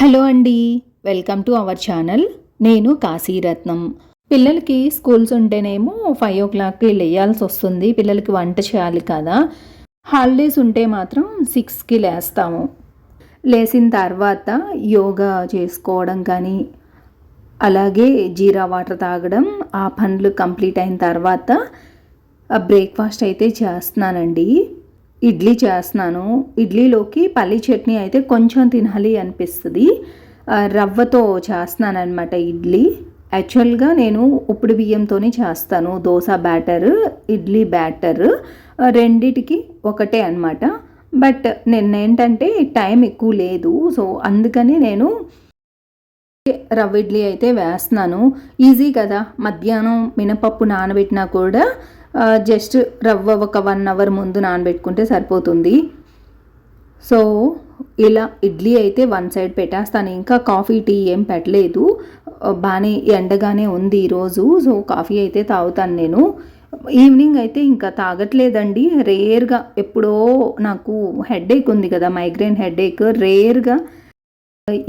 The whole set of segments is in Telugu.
హలో అండి వెల్కమ్ టు అవర్ ఛానల్. నేను కాశీరత్నం. పిల్లలకి స్కూల్స్ ఉంటేనేమో ఫైవ్ ఓ క్లాక్కి లేయాల్సి వస్తుంది. పిల్లలకి వంట చేయాలి కదా. హాలిడేస్ ఉంటే మాత్రం సిక్స్కి లేస్తాము. లేచిన తర్వాత యోగా చేసుకోవడం కానీ అలాగే జీరా వాటర్ తాగడం ఆ పనులు కంప్లీట్ అయిన తర్వాత బ్రేక్ఫాస్ట్ అయితే చేస్తున్నానండి. ఇడ్లీ చేస్తున్నాను. ఇడ్లీలోకి పల్లి చట్నీ అయితే కొంచెం తినాలి అనిపిస్తుంది. రవ్వతో చేస్తున్నాను అనమాట ఇడ్లీ. యాక్చువల్గా నేను ఉప్పుడు బియ్యంతోనే చేస్తాను. దోశ బ్యాటర్ ఇడ్లీ బ్యాటర్ రెండిటికి ఒకటే అనమాట బట్ నిన్న ఏంటంటే టైం ఎక్కువ లేదు. సో అందుకని నేను రవ్వ ఇడ్లీ అయితే వేస్తున్నాను. ఈజీ కదా. మధ్యాహ్నం మినపప్పు నానబెట్టినా కూడా జస్ట్ రవ్వ ఒక వన్ అవర్ ముందు నానబెట్టుకుంటే సరిపోతుంది. సో ఇలా ఇడ్లీ అయితే వన్ సైడ్ పెట్టేస్తాను. ఇంకా కాఫీ టీ ఏం పెట్టలేదు. బాగానే ఎండగానే ఉంది ఈరోజు. సో కాఫీ అయితే తాగుతాను నేను. ఈవినింగ్ అయితే ఇంకా తాగట్లేదండి. రేర్గా ఎప్పుడో నాకు హెడేక్ ఉంది కదా మైగ్రేన్ హెడేక్ రేర్గా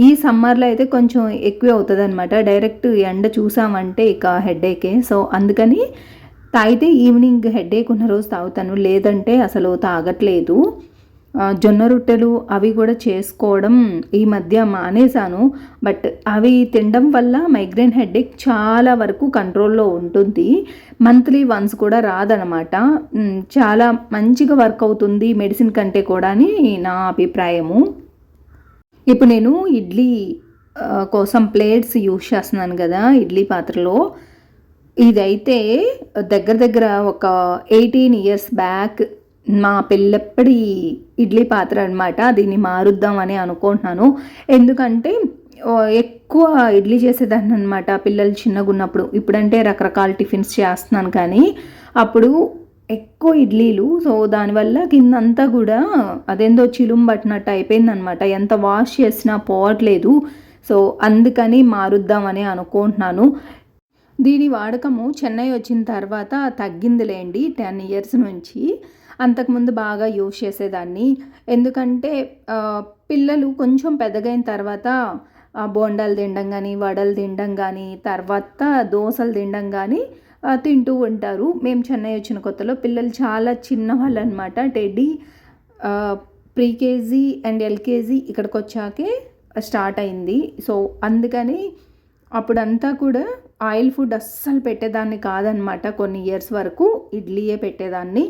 ఈ సమ్మర్లో అయితే కొంచెం ఎక్కువే అవుతుంది అనమాట డైరెక్ట్ ఎండ చూసామంటే ఇక హెడేకే సో అందుకని తాగితే ఈవినింగ్ హెడేక్ ఉన్న రోజు తాగుతాను. లేదంటే అసలు తాగట్లేదు. జొన్న రొట్టెలు అవి కూడా చేసుకోవడం ఈ మధ్య మానేశాను. బట్ అవి తినడం వల్ల మైగ్రేన్ హెడేక్ చాలా వరకు కంట్రోల్లో ఉంటుంది. మంత్లీ వన్స్ కూడా రాదనమాట చాలా మంచిగా వర్క్ అవుతుంది మెడిసిన్ కంటే కూడా అని నా అభిప్రాయము. ఇప్పుడు నేను ఇడ్లీ కోసం ప్లేట్స్ యూజ్ చేస్తున్నాను కదా ఇడ్లీ పాత్రలో. ఇదైతే దగ్గర దగ్గర ఒక ఎయిటీన్ ఇయర్స్ బ్యాక్ మా పిల్లప్పటి ఇడ్లీ పాత్ర అనమాట దీన్ని మారుద్దామని అనుకుంటున్నాను. ఎందుకంటే ఎక్కువ ఇడ్లీ చేసేదాన్ని అనమాట పిల్లలు చిన్నగా ఉన్నప్పుడు. ఇప్పుడంటే రకరకాల టిఫిన్స్ చేస్తున్నాను కానీ అప్పుడు ఎక్కువ ఇడ్లీలు. సో దానివల్ల కిందంతా కూడా అదేందో చిలుం పట్టినట్టు అయిపోయిందనమాట ఎంత వాష్ చేసినా పోవట్లేదు. సో అందుకని మారుద్దామని అనుకుంటున్నాను. దీని వాడకము చెన్నై వచ్చిన తర్వాత తగ్గిందిలేండి టెన్ ఇయర్స్ నుంచి. అంతకుముందు బాగా యూజ్ చేసేదాన్ని. ఎందుకంటే పిల్లలు కొంచెం పెద్దగైన తర్వాత బోండాలు తినడం కానీ వడలు తినడం కానీ తర్వాత దోశలు తినడం కానీ తింటూ ఉంటారు. మేము చెన్నై వచ్చిన కొత్తలో పిల్లలు చాలా చిన్నవాళ్ళు అనమాట teddy pre KG and LKG ఇక్కడికి వచ్చాకే స్టార్ట్ అయింది. సో అందుకని అప్పుడంతా కూడా ఆయిల్ ఫుడ్ అస్సలు పెట్టేదాన్ని కాదనమాట కొన్ని ఇయర్స్ వరకు. ఇడ్లీయే పెట్టేదాన్ని.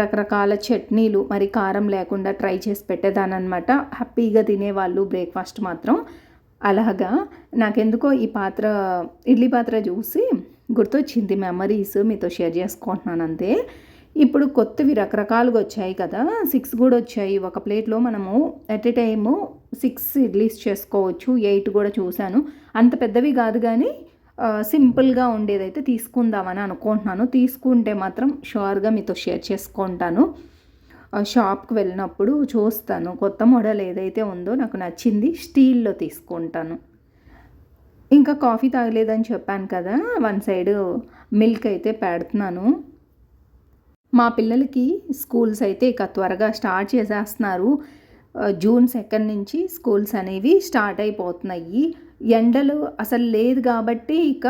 రకరకాల చట్నీలు మరి కారం లేకుండా ట్రై చేసి పెట్టేదాన్ని అనమాట హ్యాపీగా తినేవాళ్ళు బ్రేక్ఫాస్ట్ మాత్రం. అలాగా నాకెందుకో ఈ పాత్ర ఇడ్లీ పాత్ర చూసి గుర్తొచ్చింది మెమరీస్ మీతో షేర్ చేసుకుంటున్నాను అంతే. ఇప్పుడు కొత్తవి రకరకాలుగా వచ్చాయి కదా. సిక్స్ కూడా వచ్చాయి. ఒక ప్లేట్లో మనము at a time six idlis చేసుకోవచ్చు. ఎయిట్ కూడా చూశాను. అంత పెద్దవి కాదు కానీ సింపుల్గా ఉండేదైతే తీసుకుందామని అనుకుంటున్నాను. తీసుకుంటే మాత్రం షూర్గా మీతో షేర్ చేసుకుంటాను. షాప్కి వెళ్ళినప్పుడు చూస్తాను. కొత్త మోడల్ ఏదైతే ఉందో నాకు నచ్చింది స్టీల్లో తీసుకుంటాను. ఇంకా కాఫీ తాగలేదని చెప్పాను కదా వన్ సైడ్ మిల్క్ అయితే పెడుతున్నాను. మా పిల్లలకి స్కూల్స్ అయితే ఇక త్వరగా స్టార్ట్ చేసేస్తున్నారు. జూన్ సెకండ్ నుంచి స్కూల్స్ అనేవి స్టార్ట్ అయిపోతున్నాయి. ఎండలు అసలు లేదు కాబట్టి ఇక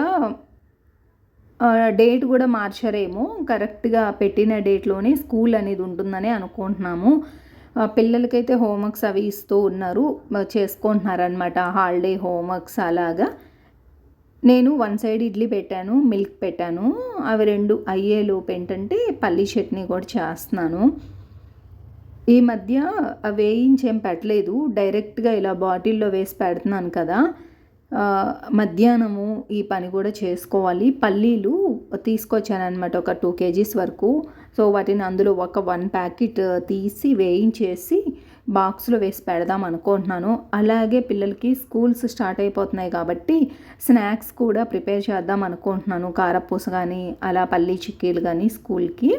డేట్ కూడా మార్చరేమో. కరెక్ట్గా పెట్టిన డేట్లోనే స్కూల్ అనేది ఉంటుందని అనుకుంటున్నాము. పిల్లలకైతే హోంవర్క్స్ అవి ఇస్తూ ఉన్నారు చేసుకుంటున్నారనమాట హాలిడే హోంవర్క్స్ అలాగా. నేను వన్ సైడ్ ఇడ్లీ పెట్టాను మిల్క్ పెట్టాను. అవి రెండు అయ్యేలోపు ఏంటంటే పల్లి చట్నీ కూడా చేస్తున్నాను. ఈ మధ్య వేయించేం పెట్టలేదు. డైరెక్ట్గా ఇలా బాటిల్లో వేసి పెడుతున్నాను కదా. మధ్యాహ్నము ఈ పని కూడా చేసుకోవాలి. పల్లీలు తీసుకొచ్చానమాట ఒక టూ కేజీస్ వరకు. సో వాటిని అందులో ఒక వన్ ప్యాకెట్ తీసి వేయించేసి బాక్స్లో వేసి పెడదాం అనుకుంటున్నాను. అలాగే పిల్లలకి స్కూల్స్ స్టార్ట్ అయిపోతున్నాయి కాబట్టి స్నాక్స్ కూడా ప్రిపేర్ చేద్దాం అనుకుంటున్నాను. కారపూస కానీ అలా పల్లీ చిక్కీలు కానీ స్కూల్కి.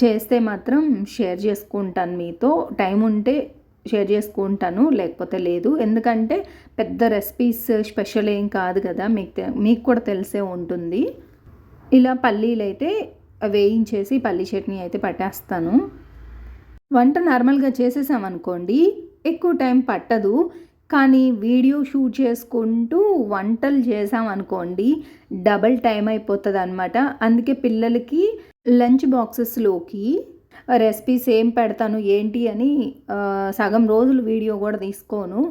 చేస్తే మాత్రం షేర్ చేసుకుంటాను మీతో. టైం ఉంటే షేర్ చేసుకుంటాను లేకపోతే లేదు. ఎందుకంటే పెద్ద రెసిపీస్ స్పెషల్ ఏం కాదు కదా మీకు తె- మీకు కూడా తెలిసే ఉంటుంది. ఇలా పల్లీలు అయితే వేయించేసి పల్లీ చట్నీ అయితే పట్టేస్తాను. వంట నార్మల్గా చేసేసామనుకోండి ఎక్కువ టైం పట్టదు. కానీ వీడియో షూట్ చేసుకుంటూ వంటలు చేసామనుకోండి డబల్ టైం అయిపోతుంది అనమాట అందుకే పిల్లలకి లంచ్ బాక్సెస్లోకి రెసిపీస్ ఏం పెడతాను ఏంటి అని సగం రోజులు వీడియో కూడా తీసుకోను.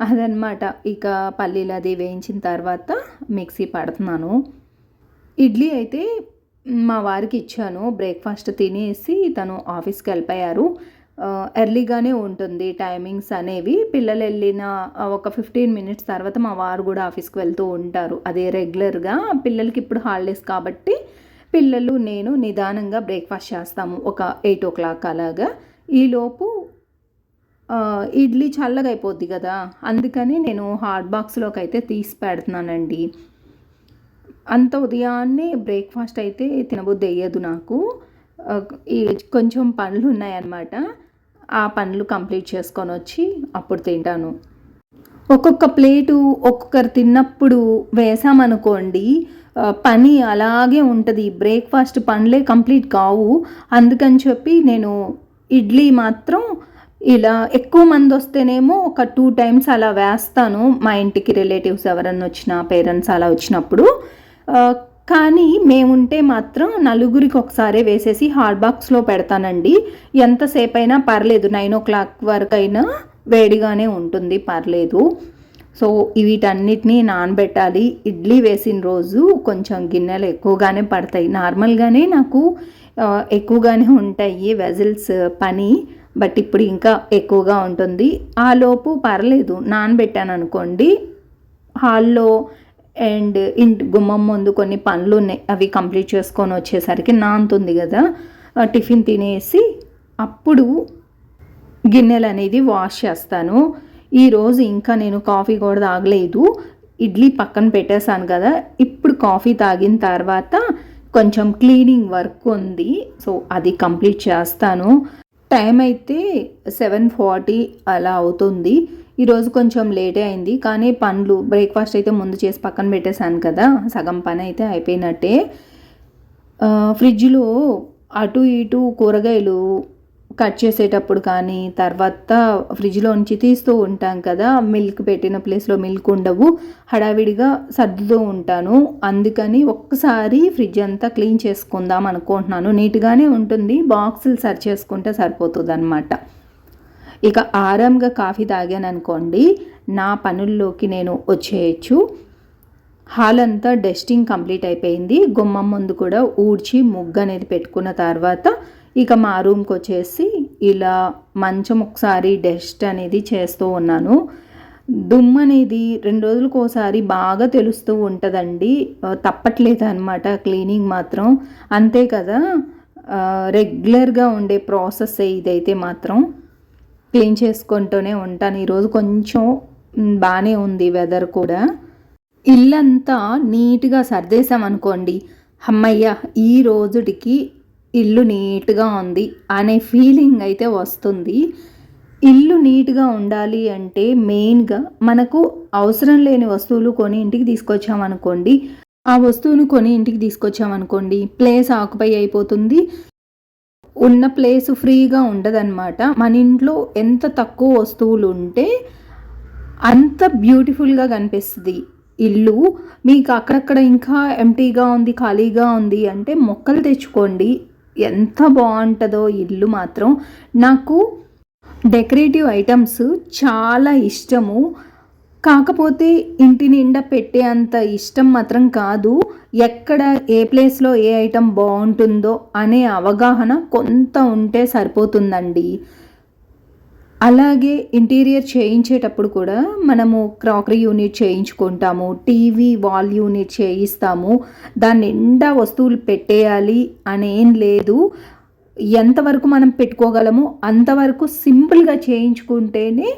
అదనమాట ఇక పల్లీలు అది వేయించిన తర్వాత మిక్సీ పడుతున్నాను. ఇడ్లీ అయితే మా వారికి ఇచ్చాను. బ్రేక్ఫాస్ట్ తినేసి తను ఆఫీస్కి వెళ్ళిపోయారు. ఎర్లీగానే ఉంటుంది టైమింగ్స్ అనేవి. పిల్లలు వెళ్ళిన ఒక ఫిఫ్టీన్ మినిట్స్ తర్వాత మా వారు కూడా ఆఫీస్కి వెళ్తూ ఉంటారు. అదే రెగ్యులర్గా. పిల్లలకి ఇప్పుడు హాలిడేస్ కాబట్టి పిల్లలు నేను నిదానంగా బ్రేక్ఫాస్ట్ చేస్తాము ఒక ఎయిట్ ఓ క్లాక్ అలాగా. ఈలోపు ఇడ్లీ చల్లగా అయిపోద్ది కదా. అందుకని నేను హాట్ బాక్స్లోకి అయితే తీసి పెడుతున్నానండి. అంత ఉదయాన్నే బ్రేక్ఫాస్ట్ అయితే తినబుద్ధి వేయదు నాకు. ఈ కొంచెం పనులు ఉన్నాయన్నమాట. ఆ పనులు కంప్లీట్ చేసుకొని వచ్చి అప్పుడు తింటాను. ఒక్కొక్క ప్లేటు ఒక్కొక్కరు తిన్నప్పుడు వేసామనుకోండి పని అలాగే ఉంటుంది. బ్రేక్ఫాస్ట్ పనులే కంప్లీట్ కావు. అందుకని చెప్పి నేను ఇడ్లీ మాత్రం ఇలా ఎక్కువ మంది వస్తేనేమో ఒక టూ టైమ్స్ అలా వేస్తాను. మా ఇంటికి రిలేటివ్స్ ఎవరన్నా వచ్చినా పేరెంట్స్ అలా వచ్చినప్పుడు. కానీ మేముంటే మాత్రం నలుగురికి ఒకసారి వేసేసి హాట్ బాక్స్లో పెడతానండి. ఎంతసేపు అయినా పర్లేదు. నైన్ ఓ క్లాక్ వరకు అయినా వేడిగానే ఉంటుంది. పర్లేదు. సో వీటన్నిటిని నానబెట్టాలి. ఇడ్లీ వేసిన రోజు కొంచెం గిన్నెలు ఎక్కువగానే పడతాయి. నార్మల్గానే నాకు ఎక్కువగానే ఉంటాయి వెజిల్స్ పని. బట్ ఇప్పుడు ఇంకా ఎక్కువగా ఉంటుంది. ఆ లోపు పర్లేదు. నానబెట్టాను అనుకోండి. హాల్లో అండ్ ఇంటి గుమ్మం ముందు కొన్ని పనులు ఉన్నాయి. అవి కంప్లీట్ చేసుకొని వచ్చేసరికి నాంతుంది కదా. టిఫిన్ తినేసి అప్పుడు గిన్నెలు అనేది వాష్ చేస్తాను. ఈరోజు ఇంకా నేను కాఫీ కూడా తాగలేదు. ఇడ్లీ పక్కన పెట్టేశాను కదా ఇప్పుడు కాఫీ తాగిన తర్వాత కొంచెం క్లీనింగ్ వర్క్ ఉంది. సో అది కంప్లీట్ చేస్తాను. టైం అయితే సెవెన్ ఫార్టీ అలా అవుతుంది. ఈరోజు కొంచెం లేటే అయింది కానీ పండ్లు బ్రేక్ఫాస్ట్ అయితే ముందు చేసి పక్కన పెట్టేశాను కదా సగం పని అయితే అయిపోయినట్టే. ఫ్రిడ్జ్లో అటు ఇటు కూరగాయలు కట్ చేసేటప్పుడు కానీ తర్వాత ఫ్రిడ్జ్లో నుంచి తీస్తూ ఉంటాం కదా మిల్క్ పెట్టిన ప్లేస్లో మిల్క్ ఉండవు హడావిడిగా సర్దుతూ ఉంటాను. అందుకని ఒక్కసారి ఫ్రిడ్జ్ అంతా క్లీన్ చేసుకుందాం అనుకుంటున్నాను. నీట్గానే ఉంటుంది బాక్సులు సర్చ్ చేసుకుంటే సరిపోతుంది అనమాట ఇక ఆరాంగా కాఫీ తాగాను అనుకోండి నా పనుల్లోకి నేను వచ్చేయచ్చు. హాల్ అంతా డస్టింగ్ కంప్లీట్ అయిపోయింది గుమ్మం ముందు కూడా ఊడ్చి ముగ్గు అనేది పెట్టుకున్న తర్వాత ఇక మా రూమ్కి వచ్చేసి ఇలా మంచం ఒకసారి డస్ట్ అనేది చేస్తూ ఉన్నాను. దుమ్ము అనేది రెండు రోజులకు ఒకసారి బాగా తెలుస్తూ ఉంటుందండి. తప్పట్లేదు అనమాట క్లీనింగ్ మాత్రం. అంతే కదా? రెగ్యులర్గా ఉండే ప్రాసెస్ ఇదైతే మాత్రం. క్లీన్ చేసుకుంటూనే ఉంటాను. ఈరోజు కొంచెం బాగానే ఉంది వెదర్ కూడా. ఇల్లంతా నీట్గా సర్దేశాం అనుకోండి అమ్మయ్య ఈ రోజుటికి ఇల్లు నీట్గా ఉంది అనే ఫీలింగ్ అయితే వస్తుంది. ఇల్లు నీట్గా ఉండాలి అంటే మెయిన్గా మనకు అవసరం లేని వస్తువులు కొని ఇంటికి తీసుకొచ్చామనుకోండి ఆ వస్తువును కొని ఇంటికి తీసుకొచ్చామనుకోండి ప్లేస్ ఆక్యుపై అయిపోతుంది. ఉన్న ప్లేస్ ఫ్రీగా ఉండదన్నమాట. మన ఇంట్లో ఎంత తక్కువ వస్తువులు ఉంటే అంత బ్యూటిఫుల్గా కనిపిస్తుంది ఇల్లు. మీకు అక్కడక్కడ ఇంకా ఎంటీగా ఉంది ఖాళీగా ఉంది అంటే మొక్కలు తెచ్చుకోండి. ఎంత బాగుంటుందో ఇల్లు మాత్రం. నాకు డెకరేటివ్ ఐటమ్స్ చాలా ఇష్టము. కాకపోతే ఇంటి నిండా పెట్టే అంత ఇష్టం మాత్రం కాదు. ఎక్కడ ఏ ప్లేస్లో ఏ ఐటమ్ బాగుంటుందో అనే అవగాహన కొంత ఉంటే సరిపోతుందండి. అలాగే ఇంటీరియర్ చేయించేటప్పుడు కూడా మనము క్రాకరీ యూనిట్ చేయించుకుంటాము టీవీ వాల్ యూనిట్ చేయిస్తాము దాని నిండా వస్తువులు పెట్టేయాలి అనేం లేదు. ఎంతవరకు మనం పెట్టుకోగలమో అంతవరకు సింపుల్గా చేయించుకుంటేనే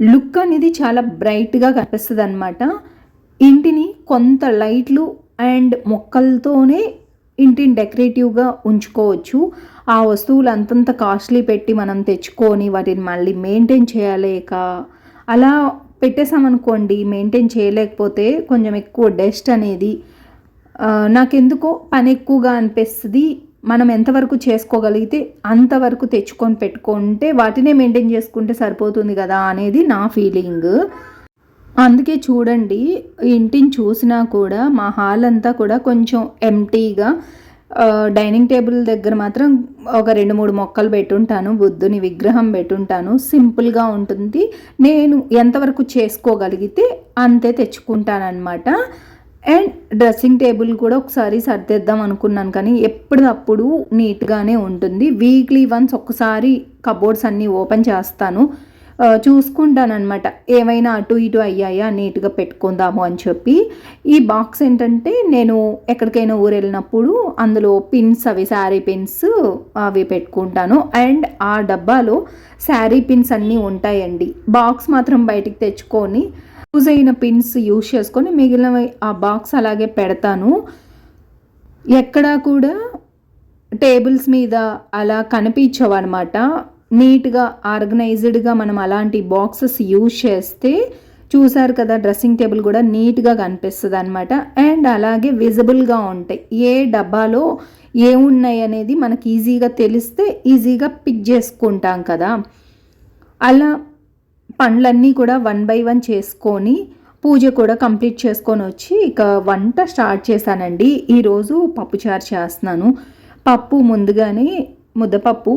లుక్ అనేది చాలా బ్రైట్గా కనిపిస్తుంది అనమాట ఇంటిని కొంత లైట్లు అండ్ మొక్కలతోనే ఇంటిని డెకరేటివ్గా ఉంచుకోవచ్చు. ఆ వస్తువులు అంతంత కాస్ట్లీ పెట్టి మనం తెచ్చుకొని వాటిని మళ్ళీ మెయింటైన్ చేయలేక అలా పెట్టేసామనుకోండి మెయింటైన్ చేయలేకపోతే కొంచెం ఎక్కువ డస్ట్ అనేది నాకెందుకో పని ఎక్కువగా అనిపిస్తుంది. మనం ఎంతవరకు చేసుకోగలిగితే అంతవరకు తెచ్చుకొని పెట్టుకుంటే వాటినే మెయింటైన్ చేసుకుంటే సరిపోతుంది కదా అనేది నా ఫీలింగ్. అందుకే చూడండి ఇంటిని చూసినా కూడా మా హాల్ అంతా కూడా కొంచెం ఎంటీగా డైనింగ్ టేబుల్ దగ్గర మాత్రం ఒక రెండు మూడు మొక్కలు పెట్టుంటాను బుద్ధుని విగ్రహం పెట్టుంటాను. సింపుల్గా ఉంటుంది. నేను ఎంతవరకు చేసుకోగలిగితే అంతే తెచ్చుకుంటానమాట అండ్ డ్రెస్సింగ్ టేబుల్ కూడా ఒకసారి సర్దేద్దాం అనుకున్నాను కానీ ఎప్పుడప్పుడు నీట్గానే ఉంటుంది. వీక్లీ వన్స్ ఒక్కసారి కబోర్డ్స్ అన్నీ ఓపెన్ చేస్తాను. చూసుకుంటానమాట ఏమైనా అటు ఇటు అయ్యాయా నీట్గా పెట్టుకుందాము అని చెప్పి. ఈ బాక్స్ ఏంటంటే నేను ఎక్కడికైనా ఊరు వెళ్ళినప్పుడు అందులో పిన్స్ అవి శారీ పిన్స్ అవి పెట్టుకుంటాను. అండ్ ఆ డబ్బాలో శారీ పిన్స్ అన్నీ ఉంటాయండి. బాక్స్ మాత్రం బయటికి తెచ్చుకొని యూజ్ అయిన పిన్స్ యూజ్ చేసుకొని మిగిలిన ఆ బాక్స్ అలాగే పెడతాను. ఎక్కడా కూడా టేబుల్స్ మీద అలా కనిపించవన్నమాట. నీట్గా ఆర్గనైజ్డ్గా మనం అలాంటి బాక్సెస్ యూజ్ చేస్తే చూసారు కదా డ్రెస్సింగ్ టేబుల్ కూడా నీట్గా కనిపిస్తుంది అనమాట అండ్ అలాగే విజిబుల్గా ఉంటాయి. ఏ డబ్బాలో ఏమున్నాయి అనేది మనకి ఈజీగా తెలిస్తే ఈజీగా పిక్ చేసుకుంటాం కదా. అలా పండ్లన్నీ కూడా వన్ బై వన్ చేసుకొని పూజ కూడా కంప్లీట్ చేసుకొని వచ్చి ఇక వంట స్టార్ట్ చేశానండి. ఈరోజు పప్పుచారు చేస్తున్నాను. పప్పు ముందుగానే ముద్దపప్పు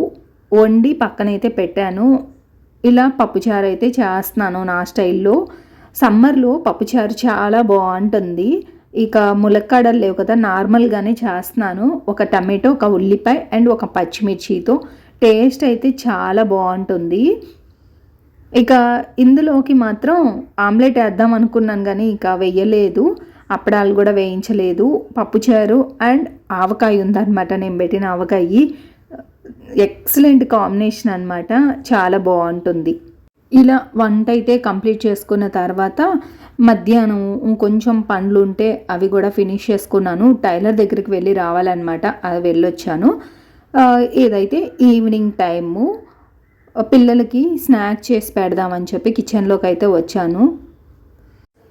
వండి పక్కనైతే పెట్టాను. ఇలా పప్పుచారు అయితే చేస్తున్నాను నా స్టైల్లో. సమ్మర్లో పప్పుచారు చాలా బాగుంటుంది. ఇక ములక్కాడలు లేవు కదా నార్మల్గానే చేస్తున్నాను. ఒక టమాటో ఒక ఉల్లిపాయ అండ్ ఒక పచ్చిమిర్చితో టేస్ట్ అయితే చాలా బాగుంటుంది. ఇక ఇందులోకి మాత్రం ఆమ్లెట్ వేద్దాం అనుకున్నాను కానీ ఇక వెయ్యలేదు అప్పడాలు కూడా వేయించలేదు. పప్పుచారు అండ్ ఆవకాయ ఉందన్నమాట. నేను పెట్టిన ఆవకాయ. ఎక్సలెంట్ కాంబినేషన్ అనమాట చాలా బాగుంటుంది. ఇలా వంట అయితే కంప్లీట్ చేసుకున్న తర్వాత మధ్యాహ్నం ఇంకొంచెం పండ్లు ఉంటే అవి కూడా ఫినిష్ చేసుకున్నాను. టైలర్ దగ్గరికి వెళ్ళి రావాలన్నమాట. అది వెళ్ళొచ్చాను. ఏదైతే ఈవినింగ్ టైము పిల్లలకి స్నాక్ చేసి పెడదామని చెప్పి కిచెన్లోకి అయితే వచ్చాను.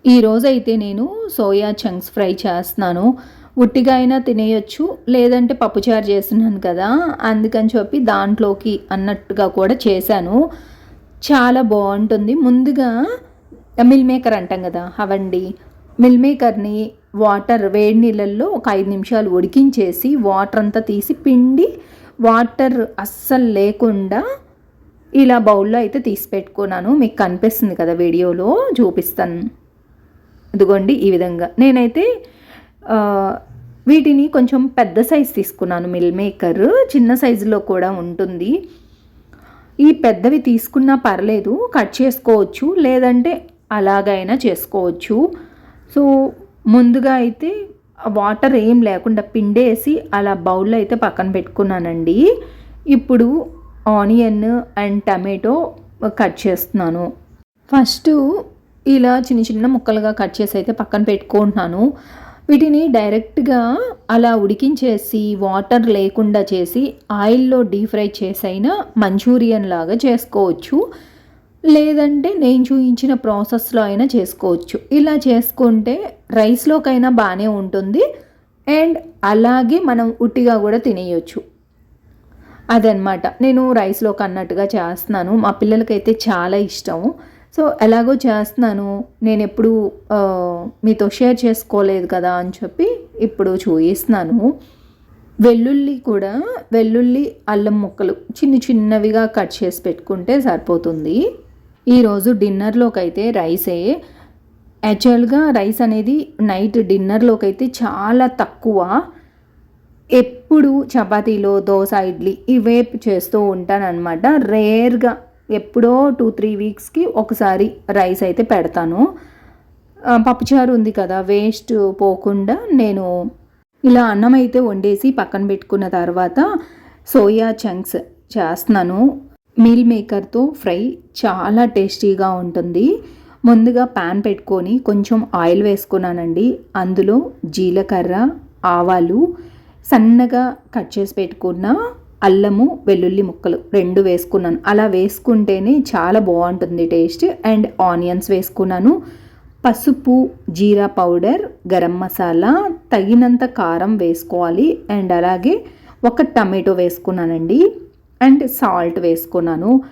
ఈరోజైతే నేను సోయా చంక్స్ ఫ్రై చేస్తున్నాను. ఉట్టిగా అయినా తినేయొచ్చు లేదంటే పప్పుచారు చేస్తున్నాను కదా అందుకని చెప్పి దాంట్లోకి అన్నట్టుగా కూడా చేశాను. చాలా బాగుంటుంది. ముందుగా మిల్ మేకర్ అంటాం కదా అవండి. మిల్ మేకర్ని వాటర్ వేడి నీళ్ళల్లో ఒక ఐదు నిమిషాలు ఉడికించేసి వాటర్ అంతా తీసి పిండి వాటర్ అస్సలు లేకుండా ఇలా బౌల్లో అయితే తీసి పెట్టుకున్నాను. మీకు కనిపిస్తుంది కదా వీడియోలో చూపిస్తాను. ఇదిగోండి ఈ విధంగా. నేనైతే వీటిని కొంచెం పెద్ద సైజ్ తీసుకున్నాను మిల్ మేకర్ చిన్న సైజులో కూడా ఉంటుంది. ఈ పెద్దవి తీసుకున్నా పర్లేదు కట్ చేసుకోవచ్చు లేదంటే అలాగైనా చేసుకోవచ్చు. సో ముందుగా అయితే వాటర్ ఏం లేకుండా పిండేసి అలా బౌల్లో అయితే పక్కన పెట్టుకున్నానండి. ఇప్పుడు ఆనియన్ అండ్ టమాటో కట్ చేస్తున్నాను. ఫస్ట్ ఇలా చిన్న చిన్న ముక్కలుగా కట్ చేసి అయితే పక్కన పెట్టుకుంటున్నాను. వీటిని డైరెక్ట్గా అలా ఉడికించేసి వాటర్ లేకుండా చేసి ఆయిల్లో డీప్ ఫ్రై చేసైనా మంచూరియన్ లాగా చేసుకోవచ్చు. లేదంటే నేను చూపించిన ప్రాసెస్లో అయినా చేసుకోవచ్చు. ఇలా చేసుకుంటే రైస్లోకైనా బాగానే ఉంటుంది. అండ్ అలాగే మనం ఉట్టిగా కూడా తినేయచ్చు. అదనమాట నేను రైస్లోకి అన్నట్టుగా చేస్తున్నాను. మా పిల్లలకైతే చాలా ఇష్టం. సో ఎలాగో చేస్తున్నాను నేను ఎప్పుడు మీతో షేర్ చేసుకోలేదు కదా అని చెప్పి ఇప్పుడు చూపిస్తున్నాను వెల్లుల్లి కూడా వెల్లుల్లి అల్లం ముక్కలు చిన్న చిన్నవిగా కట్ చేసి పెట్టుకుంటే సరిపోతుంది. ఈరోజు డిన్నర్లోకి అయితే రైసే. యాక్చువల్గా రైస్ అనేది నైట్ డిన్నర్లోకి అయితే చాలా తక్కువ. ఎప్పుడు చపాతీలో దోశ ఇడ్లీ ఇవే చేస్తూ ఉంటానన్నమాట. రేర్గా ఎప్పుడో టూ త్రీ వీక్స్కి ఒకసారి రైస్ అయితే పెడతాను. పప్పుచారు ఉంది కదా వేస్ట్ పోకుండా నేను ఇలా అన్నం అయితే వండేసి పక్కన పెట్టుకున్న తర్వాత సోయా చంక్స్ చేస్తున్నాను. మీల్ మేకర్తో ఫ్రై చాలా టేస్టీగా ఉంటుంది. ముందుగా ప్యాన్ పెట్టుకొని కొంచెం ఆయిల్ వేసుకున్నానండి. అందులో జీలకర్ర ఆవాలు సన్నగా కట్ చేసి పెట్టుకున్న అల్లము వెల్లుల్లి ముక్కలు రెండు వేసుకున్నాను. అలా వేసుకుంటేనే చాలా బాగుంటుంది టేస్ట్. అండ్ ఆనియన్స్ వేసుకున్నాను. పసుపు జీరా పౌడర్ గరం మసాలా తగినంత కారం వేసుకోవాలి. అండ్ అలాగే ఒక టమాటో వేసుకున్నానండి. అండ్ సాల్ట్ వేసుకున్నాను.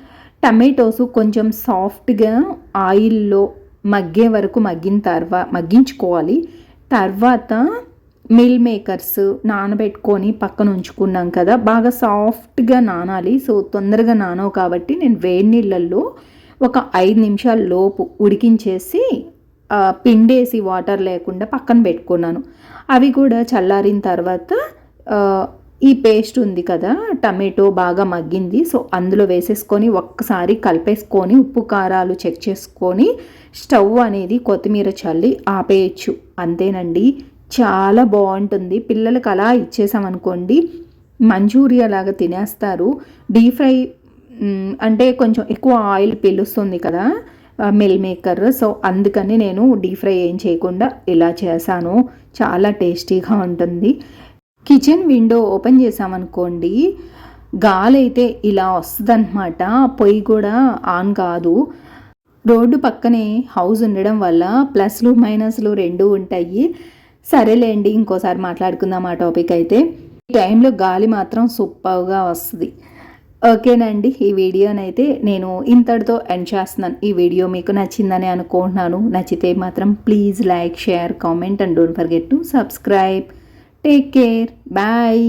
టమాటోస్ కొంచెం సాఫ్ట్గా ఆయిల్లో మగ్గే వరకు మగ్గిన తర్వాత మగ్గించుకోవాలి. తర్వాత మిల్ మేకర్స్ నానబెట్టుకొని పక్కన ఉంచుకున్నాం కదా బాగా సాఫ్ట్గా నానాలి. సో తొందరగా నానవు కాబట్టి నేను వేడి నీళ్ళల్లో ఒక ఐదు నిమిషాల లోపు ఉడికించేసి పిండేసి వాటర్ లేకుండా పక్కన పెట్టుకున్నాను. అవి కూడా చల్లారిన తర్వాత ఈ పేస్ట్ ఉంది కదా టమాటో బాగా మగ్గింది. సో అందులో వేసేసుకొని ఒక్కసారి కలిపేసుకొని ఉప్పు కారాలు చెక్ చేసుకొని స్టవ్ అనేది కొత్తిమీర చల్లి ఆపేయచ్చు. అంతేనండి. చాలా బాగుంటుంది. పిల్లలకు అలా ఇచ్చేసామనుకోండి మంచూరియా లాగా తినేస్తారు. డీప్ ఫ్రై అంటే కొంచెం ఎక్కువ ఆయిల్ పిలుస్తుంది కదా మిల్ మేకర్. సో అందుకని నేను డీప్ ఫ్రై ఏం చేయకుండా ఇలా చేశాను. చాలా టేస్టీగా ఉంటుంది. కిచెన్ విండో ఓపెన్ చేసామనుకోండి గాలి అయితే ఇలా వస్తుందన్నమాట. పొయ్యి కూడా ఆన్ కాదు. రోడ్డు పక్కనే హౌస్ ఉండడం వల్ల ప్లస్లు మైనస్లు రెండు ఉంటాయి. సరేలేండి ఇంకోసారి మాట్లాడుకుందాం ఆ టాపిక్ అయితే. ఈ టైంలో గాలి మాత్రం సూపర్గా వస్తుంది. ఓకేనండి ఈ వీడియోనైతే నేను ఇంతటితో ఎండ్ చేస్తున్నాను. ఈ వీడియో మీకు నచ్చిందని అనుకుంటున్నాను. నచ్చితే మాత్రం please like share comment and don't forget to subscribe take care bye